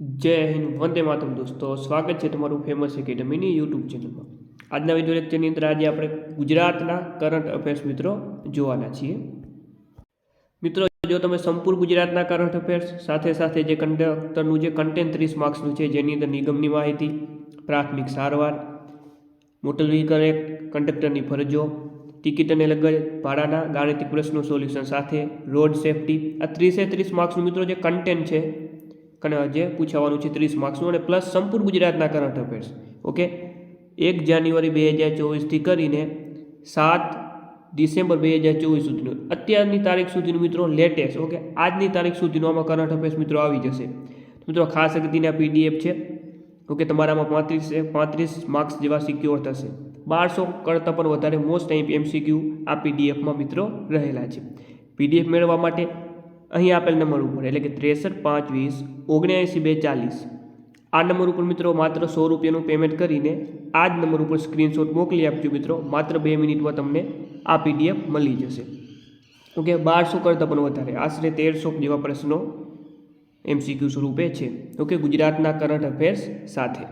જય હિન્દ, વંદે માતરમ દોસ્તો. સ્વાગત છે તમારું ફેમસ એકેડમીની યુટ્યુબ ચેનલમાં આજના વીડિયો લેક્ચરની અંદર આજે આપણે ગુજરાતના કરંટ અફેર્સ મિત્રો જોવાના છીએ. મિત્રો, જો તમે સંપૂર્ણ ગુજરાતના કરંટ અફેર્સ સાથે સાથે જે કંડક્ટરનું જે કન્ટેન્ટ ત્રીસ માર્ક્સનું છે, જેની અંદર નિગમની માહિતી, પ્રાથમિક સારવાર મોટર વ્હીકલ એક્ટ કંડક્ટરની ફરજો ટિકિટ અને લગજ ભાડાના ગાણિતિક પ્રશ્નો સોલ્યુશન સાથે રોડ સેફટી આ ત્રીસે ત્રીસ માર્ક્સનું મિત્રો જે કન્ટેન્ટ છે અને જે પૂછાવાનું છે ત્રીસ માર્ક્સનું અને પ્લસ સંપૂર્ણ ગુજરાતના કરંટ અફેર્સ ઓકે એક જાન્યુઆરી બે હજાર ચોવીસથી કરીને સાત ડિસેમ્બર બે હજાર ચોવીસ સુધીનું. અત્યારની તારીખ સુધીનું મિત્રો લેટેસ્ટ ઓકે આજની તારીખ સુધીનું આમાં કરંટ અફેર્સ મિત્રો આવી જશે. મિત્રો ખાસ અગત્યના પીડીએફ છે. ઓકે તમારામાં પાંત્રીસ પાંત્રીસ માર્ક્સ જેવા સિક્યોર થશે. બારસો કરતાં પણ વધારે મોસ્ટ એમસીક્યુ આ પીડીએફમાં મિત્રો રહેલા છે. પીડીએફ મેળવવા માટે અહીં આપેલ નંબર ઉપર, એટલે કે ત્રેસઠ, પાંચ, વીસ ઓગણ્યાએંસી બે, ચાલીસ. આ નંબર ઉપર મિત્રો માત્ર સો રૂપિયાનું પેમેન્ટ કરીને આ જ નંબર ઉપર સ્ક્રીનશોટ મોકલી આપજો મિત્રો. માત્ર બે મિનિટમાં તમને આ પીડીએફ મળી જશે. ઓકે, બારસો કરતાં પણ વધારે. આશરે તેરસો જેવા પ્રશ્નો એમસીક્યુ સ્વરૂપે છે. ઓકે, ગુજરાતના કરંટ અફેર્સ સાથે.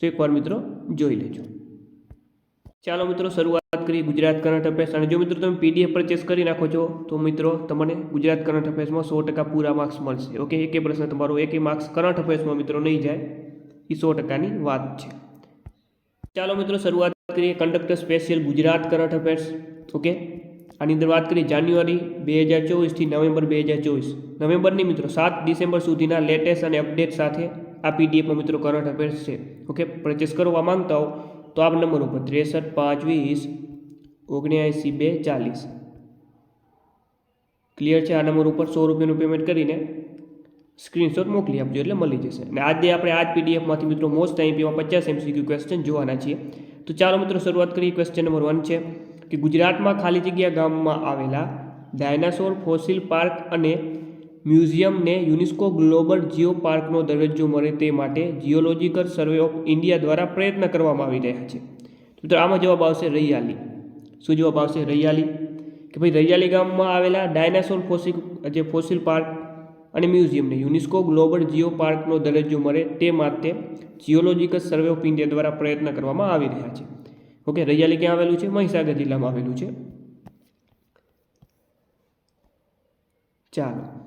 તો એકવાર મિત્રો જોઈ લેજો. ચાલો મિત્રો, શરૂઆત કરીએ ગુજરાત કરંટ અફેર્સ અને જો મિત્રો તમે પીડીએફ પરચેસ કરી નાખો છો, તો મિત્રો તમને ગુજરાત કરંટ અફેર્સમાં સો ટકા પૂરા માર્ક્સ મળશે. ઓકે એકે પ્રશ્ન તમારો, એકે માર્ક્સ કરંટ અફેર્સમાં મિત્રો નહીં જાય, એ સો ટકાની વાત છે. ચાલો મિત્રો, શરૂઆત કરીએ conductor special Gujarat current affairs okay આની અંદર વાત કરીએ જાન્યુઆરી બે હજાર ચોવીસથી નવેમ્બર બે હજાર ચોવીસ. નવેમ્બરની મિત્રો સાત ડિસેમ્બર સુધીના લેટેસ્ટ અને અપડેટ સાથે આ પીડીએફમાં મિત્રો કરંટ અફેર્સ છે. ઓકે પરચેસ કરવા માંગતા હો તો આ નંબર ઉપર ત્રેસઠ પાંચ વીસ ઓગણ્યાએંસી બે ચાલીસ ક્લિયર છે? આ નંબર ઉપર સો રૂપિયાનું પેમેન્ટ કરીને સ્ક્રીનશોટ મોકલી આપજો એટલે મળી જશે. અને આજે આપણે આ જ પીડીએફમાંથી મિત્રો મોસ્ટ આઈપીમાં પચાસ એમસીક્યુ ક્વેશ્ચન જોવાના છીએ. તો ચાલો મિત્રો શરૂઆત કરીએ. ક્વેશ્ચન નંબર વન છે કે ગુજરાતમાં ખાલી જગ્યા ગામમાં આવેલા ડાયનાસોર ફોસિલ પાર્ક અને મ્યુઝિયમને યુનેસ્કો ગ્લોબલ જીઓ પાર્કનો દરજ્જો મળે તે માટે જીઓલોજીકલ સર્વે ઓફ ઇન્ડિયા દ્વારા પ્રયત્ન કરવામાં આવી રહ્યા છે. તો આમાં જવાબ આવશે રૈયાલી. શું જવાબ આવશે રૈયાલી? કે ભાઈ રૈયાલી ગામમાં આવેલા ડાયનાસોર ફોસિલ, જે ફોસિલ પાર્ક અને મ્યુઝિયમને યુનેસ્કો ગ્લોબલ જીઓ પાર્કનો દરજ્જો મળે તે માટે જીઓલોજીકલ સર્વે ઓફ ઇન્ડિયા દ્વારા પ્રયત્ન કરવામાં આવી રહ્યા છે. ઓકે, રૈયાલી ક્યાં આવેલું છે? મહીસાગર જિલ્લામાં આવેલું છે. ચાલો.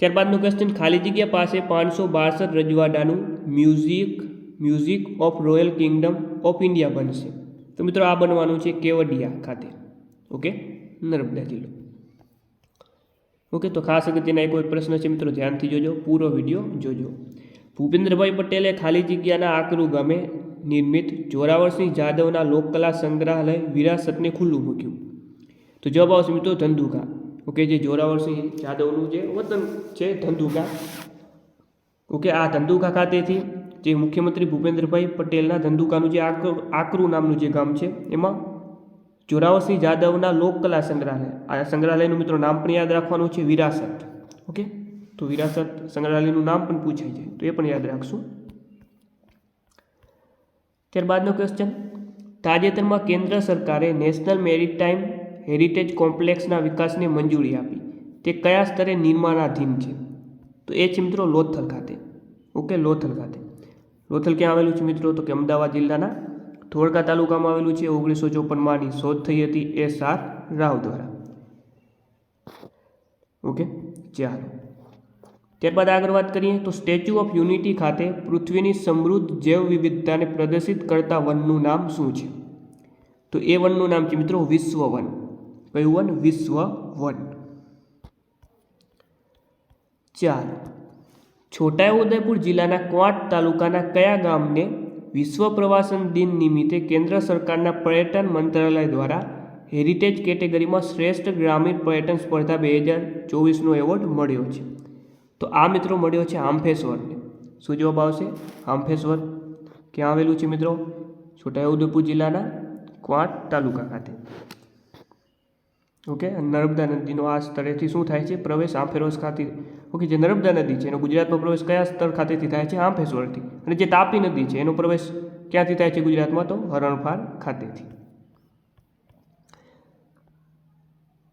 ત્યારબાદનું ક્વેશ્ચન ખાલી જગ્યા પાસે પાંચસો બાસઠ રજવાડાનું music music of royal kingdom of India બનશે. તો મિત્રો આ બનવાનું છે કેવડિયા ખાતે. ઓકે? નર્મદા જિલ્લો. ઓકે, તો ખાસ અગત્યના કોઈ પ્રશ્ન છે મિત્રો, ધ્યાનથી જોજો, પૂરો વીડિયો જોજો. ભૂપેન્દ્રભાઈ પટેલે ખાલી જગ્યાના આકરુ ગામે નિર્મિત જોરાવરસિંહ જાદવના લોકકલા સંગ્રહાલય વિરાસતને ખુલ્લું મૂક્યું. તો જવાબ આવશે મિત્રો ધંધુકા ઓકે, જે જોરાવરસિંહ, જાદવનું જે વતન છે, ધંધુકા. ઓકે, આ ધંધુકા ખાતેથી જે મુખ્યમંત્રી ભૂપેન્દ્રભાઈ પટેલના ધંધુકાનું જે આકરું નામનું જે ગામ છે, એમાં જોરાવરસિંહ જાદવના લોકકલા સંગ્રહાલય. આ સંગ્રહાલયનું મિત્રો નામ પણ યાદ રાખવાનું છે, વિરાસત. ઓકે, તો વિરાસત સંગ્રહાલયનું નામ પણ પૂછાય છે તો એ પણ યાદ રાખશું. ત્યારબાદનો ક્વેશ્ચન તાજેતરમાં કેન્દ્ર સરકારે નેશનલ મેરીટાઈમ હેરિટેજ કોમ્પ્લેક્સના વિકાસને મંજૂરી આપી. તે કયા સ્તરે નિર્માણાધીન છે? તો એ છે મિત્રો લોથલ ખાતે. ઓકે, લોથલ ખાતે. લોથલ ક્યાં આવેલું છે મિત્રો? તો કે અમદાવાદ જિલ્લાના ધોળકા તાલુકામાં આવેલું છે. ઓગણીસો ચોપનમાં આની શોધ થઈ હતી એસ આર રાવ દ્વારા. ઓકે, ચાલો. ત્યારબાદ આગળ વાત કરીએ તો સ્ટેચ્યુ ઓફ યુનિટી ખાતે પૃથ્વીની સમૃદ્ધ જૈવ વિવિધતાને પ્રદર્શિત કરતા વનનું નામ શું છે? તો એ વનનું નામ છે મિત્રો વિશ્વ વન. કયું વન વિશ્વ વન. ચાર. છોટાઉદેપુર જિલ્લાના ક્વાંટ તાલુકાના કયા ગામને વિશ્વ પ્રવાસન દિન નિમિત્તે કેન્દ્ર સરકારના પર્યટન મંત્રાલય દ્વારા હેરિટેજ કેટેગરીમાં શ્રેષ્ઠ ગ્રામીણ પર્યટન સ્પર્ધા બે હજાર ચોવીસનો એવોર્ડ મળ્યો છે? તો આ મિત્રો મળ્યો છે આંફેશ્વરને. શું જવાબ આવશે? આંફેશ્વર. ક્યાં આવેલું છે મિત્રો? છોટાઉદેપુર જિલ્લાના ક્વાંટ તાલુકા ખાતે. ઓકે? નર્મદા નદીનો આ સ્થળેથી શું થાય છે? પ્રવેશ આંફેરોસ ખાતે. ઓકે, જે નર્મદા નદી છે, એનો ગુજરાતમાં પ્રવેશ કયા સ્થળ ખાતેથી થાય છે? આંફેશ્વરથી અને જે તાપી નદી છે, એનો પ્રવેશ ક્યાંથી થાય છે ગુજરાતમાં તો? હરણફાર ખાતેથી.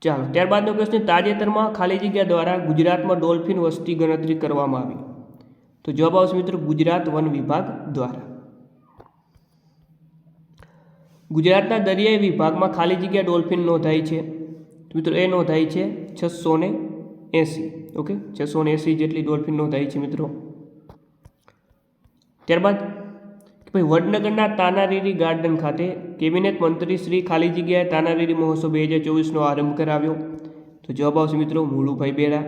ચાલો, ત્યારબાદનો પ્રશ્ન, તાજેતરમાં ખાલી જગ્યા દ્વારા ગુજરાતમાં ડોલ્ફિન વસ્તી ગણતરી કરવામાં આવી. તો જવાબ આવશે મિત્રો, ગુજરાત વન વિભાગ દ્વારા. ગુજરાતના દરિયાઈ વિભાગમાં ખાલી જગ્યા ડોલ્ફિન નોંધાઈ છે. મિત્રો એ નોંધાઈ છે છસો ને એંસી, ઓકે? છસો ને એંસી જેટલી ડોલ્ફિન નોંધાઈ છે મિત્રો. ત્યારબાદ ભાઈ વડનગરના તાનારીરી ગાર્ડન ખાતે કેબિનેટ મંત્રી શ્રી ખાલી જગ્યાએ તાનારીરી મહોત્સવ બે હજાર ચોવીસનો આરંભ કરાવ્યો. તો જવાબ આવશે મિત્રો મુળુભાઈ બેરા.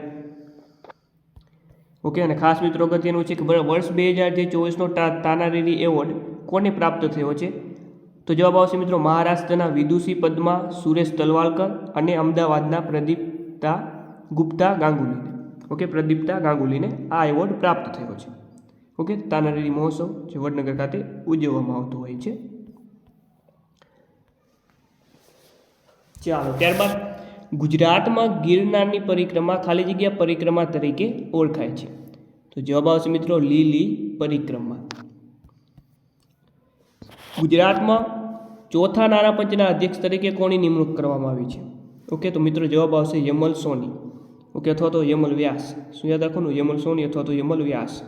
ઓકે, અને ખાસ મિત્રો અગત્યનું છે કે વર્ષ બે હજાર જે ચોવીસનો તાનારીરી એવોર્ડ કોને પ્રાપ્ત થયો છે? તો જવાબ આવશે મિત્રો મહારાષ્ટ્રના વિદુષી પદ્મા, સુરેશ તલવાલકર અને અમદાવાદના પ્રદીપ્તા ગુપ્તા ગાંગુલીને. ઓકે પ્રદીપ્તા ગાંગુલીને આ એવોર્ડ પ્રાપ્ત થયો છે. ઓકે તાનારીરી મહોત્સવ જે વડનગર ખાતે ઉજવવામાં આવતો હોય છે. ચાલો, ત્યારબાદ ગુજરાતમાં ગિરનારની પરિક્રમા ખાલી જગ્યા પરિક્રમા તરીકે ઓળખાય છે. તો જવાબ આવશે મિત્રો લીલી પરિક્રમા. ગુજરાતમાં ચોથા નાણાં પંચના અધ્યક્ષ તરીકે કોની નિમણૂક કરવામાં આવી છે? ઓકે, તો મિત્રો જવાબ આવશે યમલ સોની. ઓકે, અથવા તો યમલ વ્યાસ. શું યાદ રાખવાનું? યમલ સોની અથવા તો યમલ વ્યાસ.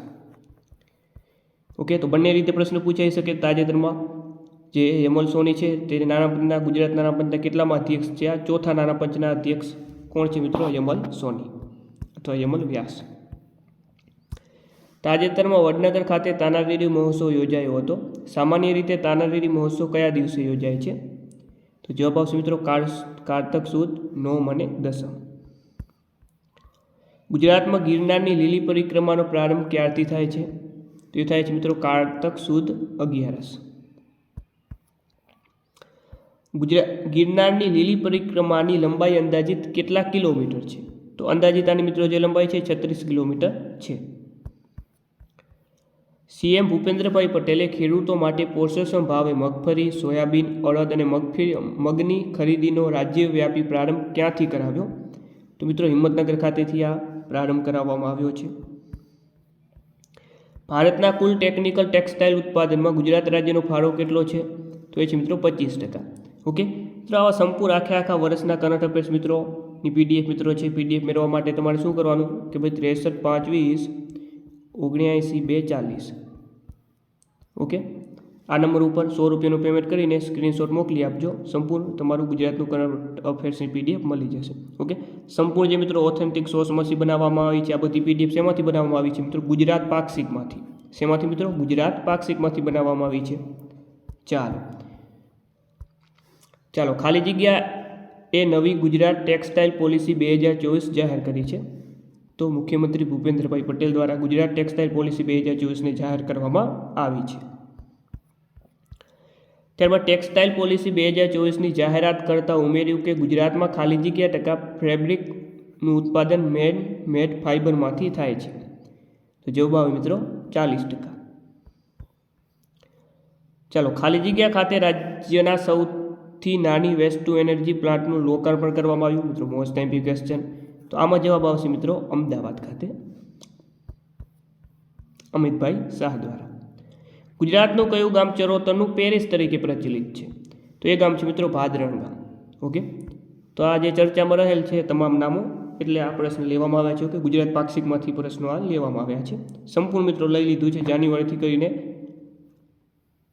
ઓકે, તો બંને રીતે પ્રશ્ન પૂછાઈ શકે તાજેતરમાં. જે યમલ સોની છે તે નાણાપંચના ગુજરાત નાણાપંચના કેટલામાં અધ્યક્ષ છે? આ ચોથા નાણાપંચના અધ્યક્ષ કોણ છે મિત્રો? યમલ સોની. અથવા યમલ વ્યાસ. તાજેતરમાં વડનગર ખાતે તાનારીરી મહોત્સવ યોજાયો હતો. સામાન્ય રીતે તાનારીરી મહોત્સવ કયા દિવસે યોજાય છે? તો જવાબ આવશે મિત્રો કાર, કારતક સુદ નોમ અને દસમ. ગુજરાતમાં ગિરનારની લીલી પરિક્રમાનો પ્રારંભ ક્યારથી થાય છે? તો એ થાય છે મિત્રો કારતક સુદ અગિયારસ. ગુજરાત ગિરનારની લીલી પરિક્રમાની લંબાઈ અંદાજિત કેટલા કિલોમીટર છે? તો અંદાજિત આની મિત્રો જે લંબાઈ છે છત્રીસ કિલોમીટર છે. સીએમ ભૂપેન્દ્રભાઈ પટેલે ખેડૂતો માટે પોષણ ભાવે મગફળી, સોયાબીન, અડદ અને મગફળી, મગની ખરીદીનો રાજ્યવ્યાપી પ્રારંભ ક્યાંથી કરાવ્યો? તો મિત્રો, હિંમતનગર ખાતેથી આ પ્રારંભ કરાવવામાં આવ્યો છે. ભારતના કુલ ટેકનિકલ ટેક્સટાઇલ ઉત્પાદનમાં ગુજરાત રાજ્યનો ફાળો કેટલો છે? તો એ છે મિત્રો, પચીસ ટકા. ઓકે? મિત્રો, આવા સંપૂર્ણ આખે આખા વર્ષના કરંટ અફેર્સ મિત્રોની પીડીએફ મિત્રો છે, પીડીએફ મેળવવા માટે તમારે શું કરવાનું? કે ભાઈ, ત્રેસઠ પાંચ વીસ ઓગણ્યાએંસી બે ચાલીસ. ઓકે? આ નંબર ઉપર સો રૂપિયાનું પેમેન્ટ કરીને સ્ક્રીનશોટ મોકલી આપજો. સંપૂર્ણ તમારું ગુજરાતનું કરંટ અફેર્સની પીડીએફ મળી જશે. ઓકે? સંપૂર્ણ જે મિત્રો ઓથેન્ટિક સોર્સમાંથી બનાવવામાં આવી છે, આ બધી પીડીએફ શેમાંથી બનાવવામાં આવી છે મિત્રો? ગુજરાત પાક્ષિકમાંથી શેમાંથી મિત્રો? ગુજરાત પાક્ષિકમાંથી બનાવવામાં આવી છે. ચાલો. ચાલો, ખાલી જગ્યા એ નવી ગુજરાત ટેક્સટાઇલ પોલિસી બે હજાર ચોવીસ જાહેર કરી છે. તો મુખ્યમંત્રી ભૂપેન્દ્રભાઈ પટેલ દ્વારા ગુજરાત ટેક્સટાઇલ પોલિસી બે હજાર ચોવીસને જાહેર કરવામાં આવી છે. ત્યારબાદ ટેક્સટાઇલ પોલિસી બે હજાર ચોવીસની જાહેરાત કરતાં ઉમેર્યું કે ગુજરાતમાં ખાલી જગ્યા ટકા ફેબ્રિકનું ઉત્પાદન મેડ મેડ ફાઇબરમાંથી થાય છે. તો જવાબ આવે મિત્રો ચાલીસ ટકા. ચાલો, ખાલી જગ્યા ખાતે રાજ્યના સૌથી નાની વેસ્ટ ટુ એનર્જી પ્લાન્ટનું લોકાર્પણ કરવામાં આવ્યું. મિત્રો, મોસ્ટ ટાઈમ ક્વેશ્ચન તો આમાં જવાબ આવશે મિત્રો અમદાવાદ ખાતે. અમિતભાઈ શાહ દ્વારા. ગુજરાતનું કયું ગામ ચરોતરનું પેરિસ તરીકે પ્રચલિત છે? તો એ ગામ છે મિત્રો ભાદરણ ગામ. ઓકે? તો આ જે ચર્ચામાં રહેલ છે તમામ નામો, એટલે આ પ્રશ્ન લેવામાં આવ્યા છે કે ગુજરાત પાક્ષિકમાંથી પ્રશ્નો આ લેવામાં આવ્યા છે. સંપૂર્ણ મિત્રો લઈ લીધું છે જાન્યુઆરીથી કરીને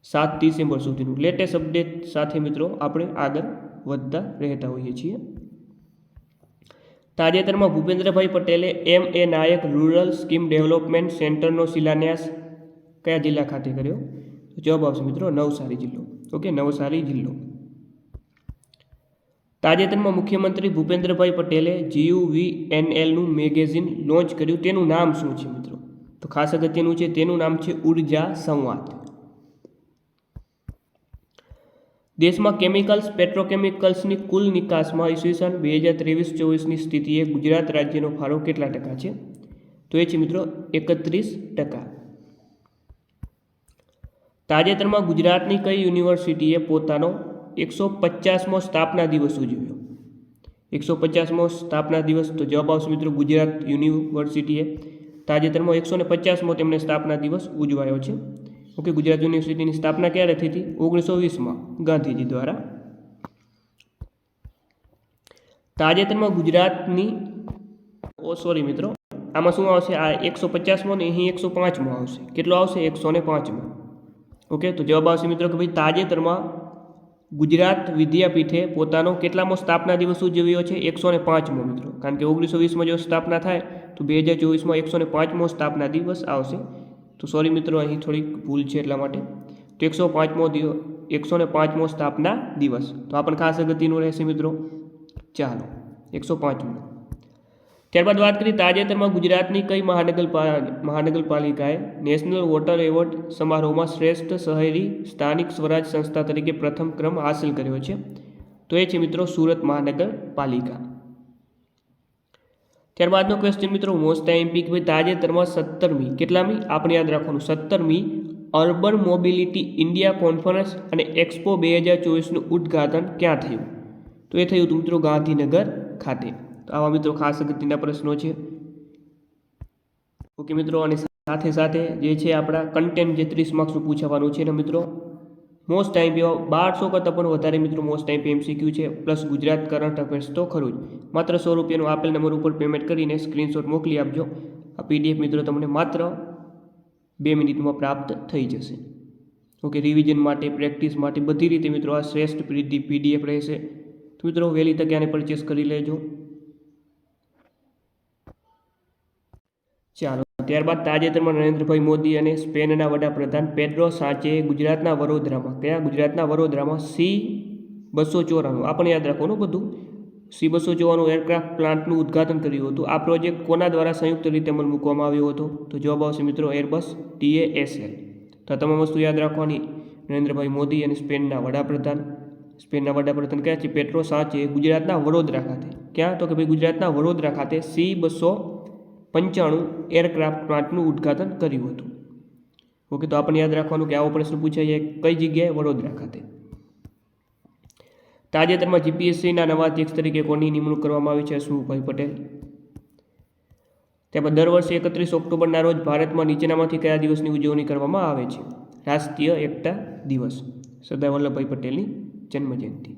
સાત ડિસેમ્બર સુધીનું. લેટેસ્ટ અપડેટ સાથે મિત્રો આપણે આગળ વધતા રહેતા હોઈએ છીએ. તાજેતરમાં ભૂપેન્દ્રભાઈ પટેલે M A Nayak rural scheme development સેન્ટરનો શિલાન્યાસ કયા જિલ્લા ખાતે કર્યો? તો જવાબ આવશે મિત્રો નવસારી જિલ્લો. ઓકે, નવસારી જિલ્લો. તાજેતરમાં મુખ્યમંત્રી ભૂપેન્દ્રભાઈ પટેલે જીયુવીએનએલનું મેગેઝિન લોન્ચ કર્યું. તેનું નામ શું છે મિત્રો? તો ખાસ અગત્યનું છે, તેનું નામ છે ઊર્જા સંવાદ. દેશમાં કેમિકલ્સ, પેટ્રોકેમિકલ્સની કુલ નિકાસમાં ઈસવીસન બે હજાર ત્રેવીસ ચોવીસની સ્થિતિએ ગુજરાત રાજ્યનો ફાળો કેટલા ટકા છે? તો એ છે મિત્રો એકત્રીસ ટકા. તાજેતરમાં ગુજરાતની કઈ યુનિવર્સિટીએ પોતાનો એકસો પચાસમો સ્થાપના દિવસ ઉજવ્યો? એકસો પચાસમો સ્થાપના દિવસ, તો જવાબ આવશે મિત્રો ગુજરાત યુનિવર્સિટીએ. તાજેતરમાં એકસો ને પચાસમો તેમણે સ્થાપના દિવસ ઉજવાયો છે. ઓકે, ગુજરાત યુનિવર્સિટીની સ્થાપના ક્યારે થઈ હતી? ઓગણીસો વીસમાં ગાંધીજી દ્વારા. તાજેતરમાં ગુજરાતની ઓ સોરી મિત્રો, આમાં શું આવશે? આ એકસો પચાસમો ને અહીં એકસો પાંચમો આવશે. કેટલો આવશે? એકસો ને પાંચમો. ઓકે, તો જવાબ આવશે મિત્રો કે ભાઈ તાજેતરમાં ગુજરાત વિદ્યાપીઠે પોતાનો કેટલામો સ્થાપના દિવસ ઉજવ્યો છે? એકસો ને પાંચમો મિત્રો. કારણ કે ઓગણીસો વીસમાં જો સ્થાપના થાય, તો બે હજાર ચોવીસમાં એકસો ને પાંચમો સ્થાપના દિવસ આવશે. તો સોરી મિત્રો, અહીં થોડીક ભૂલ છે એટલા માટે. તો એકસો પાંચમો દિવસ એકસો ને પાંચમો સ્થાપના દિવસ. તો આ પણ ખાસ અગત્યનું રહેશે મિત્રો. ચાલો, એકસો પાંચમો. ત્યારબાદ વાત કરીએ તાજેતરમાં ગુજરાતની કઈ મહાનગરપાલિકા મહાનગરપાલિકાએ નેશનલ વોટર એવોર્ડ સમારોહમાં શ્રેષ્ઠ શહેરી સ્થાનિક સ્વરાજ સંસ્થા તરીકે પ્રથમ ક્રમ હાંસલ કર્યો છે. તો એ છે મિત્રો સુરત મહાનગરપાલિકા. ત્યારબાદનો ક્વેશ્ચન મિત્રો મોસ્ટ એમપી કે ભાઈ તાજેતરમાં સત્તરમી. કેટલામી? આપણે યાદ રાખવાનું, સત્તરમી અર્બન મોબિલિટી ઇન્ડિયા કોન્ફરન્સ અને એક્સપો બે હજાર ચોવીસનું ઉદ્ઘાટન ક્યાં થયું? તો એ થયું મિત્રો ગાંધીનગર ખાતે. તો આવા મિત્રો ખાસ અગત્યના પ્રશ્નો છે. ઓકે મિત્રો, અને સાથે સાથે જે છે આપણા કન્ટેન્ટ જે ત્રીસ માર્ક્સનું પૂછવાનું છે ને મિત્રો મોસ્ટ ટાઈમ બારસો કરતાં પણ વધારે મિત્રો મોસ્ટ ટાઈમ એમસીક્યુ છે પ્લસ ગુજરાત કરંટ અફેર્સ તો ખરું જ. માત્ર સો રૂપિયાનું આપેલ નંબર ઉપર પેમેન્ટ કરીને સ્ક્રીનશોટ મોકલી આપજો. આ પીડીએફ મિત્રો તમને માત્ર બે મિનિટમાં પ્રાપ્ત થઈ જશે. ઓકે રિવિઝન માટે પ્રેક્ટિસ માટે બધી રીતે મિત્રો આ શ્રેષ્ઠ પીડીએફ રહેશે. તો મિત્રો વહેલી તકે આને પરચેસ કરી લેજો. ચાલો. ત્યારબાદ તાજેતરમાં નરેન્દ્રભાઈ મોદી અને સ્પેનના વડાપ્રધાન પેડ્રો સાંચે ગુજરાતના વડોદરામાં, કયા ગુજરાતના વડોદરામાં? સી બસો ચોરાણું. આ પણ યાદ રાખવાનું બધું. સી બસો ચોરાણું એરક્રાફ્ટ પ્લાન્ટનું ઉદ્ઘાટન કર્યું હતું. આ પ્રોજેક્ટ કોના દ્વારા સંયુક્ત રીતે અમલ મૂકવામાં આવ્યો હતો? તો જવાબ આવશે મિત્રો એરબસ ટીએએસએલ. તો આ તમામ વસ્તુ યાદ રાખવાની. નરેન્દ્રભાઈ મોદી અને સ્પેનના વડાપ્રધાન સ્પેનના વડાપ્રધાન ક્યાં છે? પેટ્રો સાંચે ગુજરાતના વડોદરા ખાતે. ક્યાં? તો કે ભાઈ ગુજરાતના વડોદરા ખાતે. સી બસો પંચાણું એરક્રાફ્ટ પ્લાન્ટનું ઉદ્ઘાટન કર્યું હતું. ઓકે, તો આપણને યાદ રાખવાનું કે આવો પ્રશ્ન પૂછાય કઈ જગ્યાએ? વડોદરા ખાતે. તાજેતરમાં જીપીએસસીના નવા અધ્યક્ષ તરીકે કોની નિમણૂક કરવામાં આવી છે સુભાઈ પટેલ? ત્યારબાદ દર વર્ષે એકત્રીસ ઓક્ટોબરના રોજ ભારતમાં નીચેનામાંથી કયા દિવસની ઉજવણી કરવામાં આવે છે? રાષ્ટ્રીય એકતા દિવસ. સરદાર વલ્લભભાઈ પટેલની જન્મજયંતિ.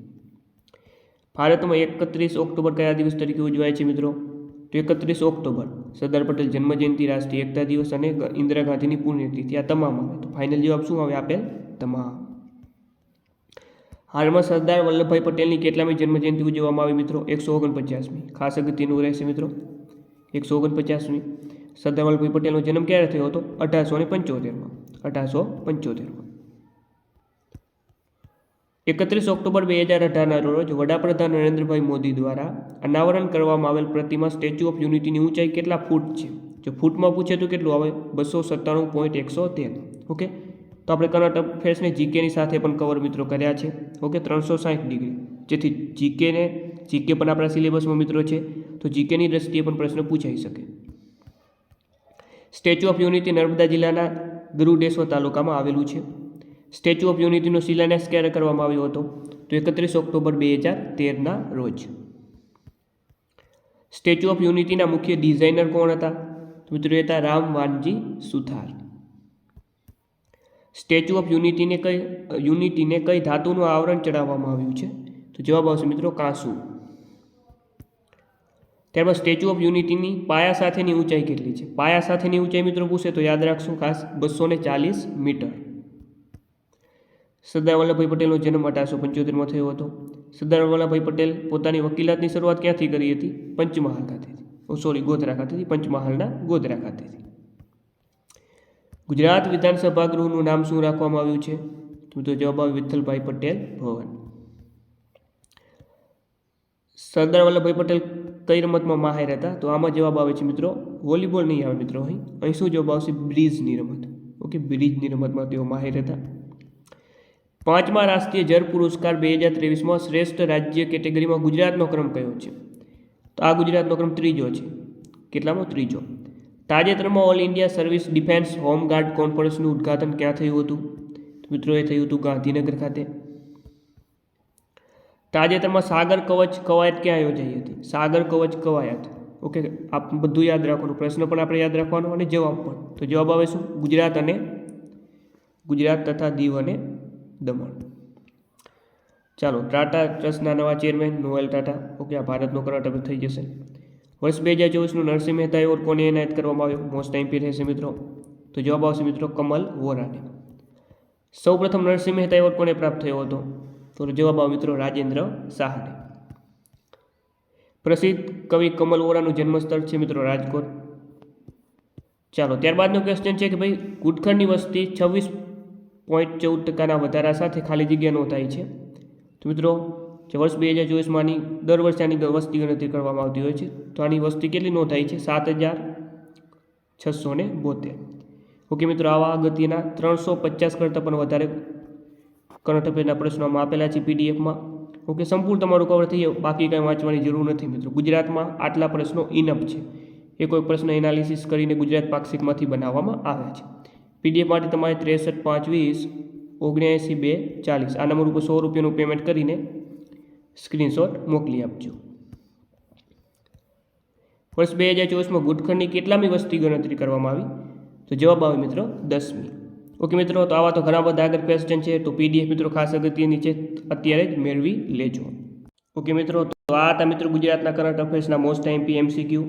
ભારતમાં એકત્રીસ ઓક્ટોબર કયા દિવસ તરીકે ઉજવાય છે મિત્રો? તો એકત્રીસ ઓક્ટોબર, સરદાર પટેલ જન્મજયંતિ, રાષ્ટ્રીય એકતા દિવસ અને ઇન્દિરા ગાંધીની પુણ્યતિથિ, આ તમામ આવે. તો ફાઇનલ જવાબ શું આવે આપેલ? તમામ. હાલમાં સરદાર વલ્લભભાઈ પટેલની કેટલામી જન્મજયંતિ ઉજવવામાં આવી મિત્રો? એકસો ઓગણપચાસમી. ખાસ અગત્યનું રહેશે મિત્રો. એકસો ઓગણપચાસમી. સરદાર વલ્લભભાઈ પટેલનો જન્મ ક્યારે થયો હતો? અઢારસો ને પંચોતેરમાં. અઢારસો પંચોતેરમાં. એકત્રીસ ઓક્ટોબર બે હજાર અઢારના રોજ વડાપ્રધાન નરેન્દ્રભાઈ મોદી દ્વારા અનાવરણ કરવામાં આવેલ પ્રતિમા સ્ટેચ્યુ ઓફ યુનિટીની ઊંચાઈ કેટલા ફૂટ છે? જો ફૂટમાં પૂછે તો કેટલું? આવે બસો સત્તાણું પોઈન્ટ એકસો તેર. ઓકે? તો આપણે કરંટ અફેર્સને જીકેની સાથે પણ કવર મિત્રો કર્યા છે. ઓકે? ત્રણસો સાઠ ડિગ્રી. જેથી જીકેને, જીકે પણ આપણા સિલેબસમાં મિત્રો છે. તો જીકેની દ્રષ્ટિએ પણ પ્રશ્ન પૂછાઈ શકે. સ્ટેચ્યુ ઓફ યુનિટી નર્મદા જિલ્લાના ગરુડેશ્વર તાલુકામાં આવેલું છે. સ્ટેચ્યુ ઓફ યુનિટીનો શિલાન્યાસ ક્યારે કરવામાં આવ્યો હતો? તો એકત્રીસ ઓક્ટોબર બે હજાર તેરના રોજ. સ્ટેચ્યુ ઓફ યુનિટીના મુખ્ય ડિઝાઇનર કોણ હતા? મિત્રો હતા રામ વાનજી સુથાર. સ્ટેચ્યુ ઓફ યુનિટીને કઈ યુનિટીને કઈ ધાતુનું આવરણ ચડાવવામાં આવ્યું છે? તો જવાબ આવશે મિત્રો કાંસુ. ત્યારબાદ સ્ટેચ્યુ ઓફ યુનિટીની પાયા સાથેની ઊંચાઈ કેટલી છે? પાયા સાથેની ઊંચાઈ મિત્રો પૂછે તો યાદ રાખશું ખાસ બસો ચાલીસ મીટર. સરદાર વલ્લભભાઈ પટેલનો જન્મ અઢારસો પંચોતેરમાં થયો હતો. સરદાર વલ્લભભાઈ પટેલ પોતાની વકીલાતની શરૂઆત ક્યાંથી કરી હતી? પંચમહાલ ખાતેથી. સોરી ગોધરા ખાતેથી. પંચમહાલના ગોધરા ખાતેથી. ગુજરાત વિધાનસભા ગૃહનું નામ શું રાખવામાં આવ્યું છે? તો જવાબ આવે વિઠ્ઠલભાઈ પટેલ ભવન. સરદાર વલ્લભભાઈ પટેલ કઈ રમતમાં માહેર હતા? તો આમાં જવાબ આવે છે મિત્રો, વોલીબોલ નહીં આવે મિત્રો અહીં. અહીં શું જવાબ આવશે? બ્રિજની રમત. ઓકે, બ્રિજની રમતમાં તેઓ માહેર હતા. પાંચમા રાષ્ટ્રીય જળ પુરસ્કાર બે હજાર ત્રેવીસમાં શ્રેષ્ઠ રાજ્ય કેટેગરીમાં ગુજરાતનો ક્રમ કયો છે? તો આ ગુજરાતનો ક્રમ ત્રીજો છે. કેટલામાં? ત્રીજો. તાજેતરમાં all India service defence home guard કોન્ફરન્સનું ઉદ્ઘાટન ક્યાં થયું હતું? મિત્રો, એ થયું હતું ગાંધીનગર ખાતે. તાજેતરમાં સાગર કવચ કવાયત ક્યાં યોજાઈ હતી? સાગર કવચ કવાયત. ઓકે, આપ બધું યાદ રાખવાનું. પ્રશ્ન પણ આપણે યાદ રાખવાનો અને જવાબ પણ. તો જવાબ આવે શું? ગુજરાત અને ગુજરાત તથા દીવ અને દમણ ચાલો, ટાટા ટ્રસ્ટના નવા ચેરમેન નોએલ ટાટા. ઓકે, આ ભારતનો કરંટ થઈ જશે. વર્ષ બે હજાર ચોવીસનું નરસિંહ મહેતા એવોર્ડ કોને એનાયત કરવામાં આવ્યો? મોસ્ટ એમપી રહેશે મિત્રો. તો જવાબ આવશે મિત્રો કમલ વોરાને. સૌ પ્રથમ નરસિંહ મહેતા એવોર્ડ કોને પ્રાપ્ત થયો હતો? તો જવાબ આવે મિત્રો રાજેન્દ્ર શાહને. પ્રસિદ્ધ કવિ કમલ વોરાનું જન્મસ્થળ છે મિત્રો રાજકોટ. ચાલો, ત્યારબાદનો ક્વેશ્ચન છે કે ભાઈ, ગુટખંડની વસ્તી છવ્વીસ પોઈન્ટ ચૌદ ટકાના વધારા સાથે ખાલી જગ્યા થાય છે. તો મિત્રો, જે વર્ષ બે હજાર ચોવીસમાંની દર વર્ષે આની વસ્તી ગણતરી કરવામાં આવતી હોય છે. તો આની વસ્તી કેટલી નોંધાઈ છે? સાત હજાર છસો ને બોતેર. ઓકે મિત્રો, આવા અગત્યના ત્રણસો પચાસ કરતાં પણ વધારે કરંટ અફેરના પ્રશ્નો આપેલા છે પીડીએફમાં ઓકે, સંપૂર્ણ તમારું કવર થઈ જાય બાકી કંઈ વાંચવાની જરૂર નથી મિત્રો. ગુજરાતમાં આટલા પ્રશ્નો ઇનફ છે. એ કોઈ પ્રશ્ન એનાલિસિસ કરીને ગુજરાત પાક્ષિકમાંથી બનાવવામાં આવે છે. પીડીએફ માટે તમારે ત્રેસઠ પાંચ વીસ ઓગણએંસી બે ચાલીસ. આ નંબર ઉપર સો રૂપિયાનું પેમેન્ટ કરીને સ્ક્રીનશોટ મોકલી આપજો. વર્ષ બે હજાર ચોવીસમાં ગુટખંડની કેટલામી વસ્તી ગણતરી કરવામાં આવી? તો જવાબ આવે મિત્રો દસમી. ઓકે મિત્રો, તો આવા તો ઘણા બધા આગળ ક્વેશ્ચન છે. તો પીડીએફ મિત્રો ખાસ અગત્યની છે, અત્યારે જ મેળવી લેજો. ઓકે મિત્રો, તો આ હતા મિત્રો ગુજરાતના કરંટ અફેર્સના મોસ્ટ એમપી એમસીક્યુ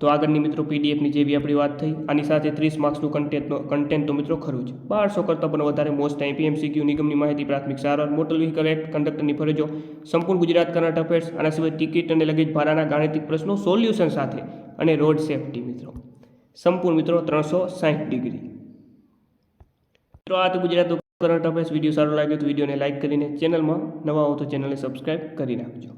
તો આગળની મિત્રો પીડીએફની જેવી આપણી વાત થઈ, આની સાથે ત્રીસ માર્ક્સનું કન્ટેન્ટનો કન્ટેન્ટ તો મિત્રો ખરું છે બારસો કરતાં પણ વધારે મોસ્ટ એમપી એમસીક્યુ નિગમની માહિતી પ્રાથમિક સારવાર મોટર વ્હીકલ એક્ટ કંડક્ટરની ફરજો, સંપૂર્ણ ગુજરાત કરંટ અફેર્સ આના સિવાય ટિકિટ અને લગેજ ભાડાના ગાણિતિક પ્રશ્નો સોલ્યુશન સાથે અને રોડ સેફટી મિત્રો. સંપૂર્ણ મિત્રો ત્રણસો સાહીઠ ડિગ્રી મિત્રો, આ તો ગુજરાત કરંટ અફેર્સ વીડિયો સારો લાગ્યો તો વિડીયોને લાઇક કરીને ચેનલમાં નવા હો તો ચેનલને સબસ્ક્રાઈબ કરી નાખજો.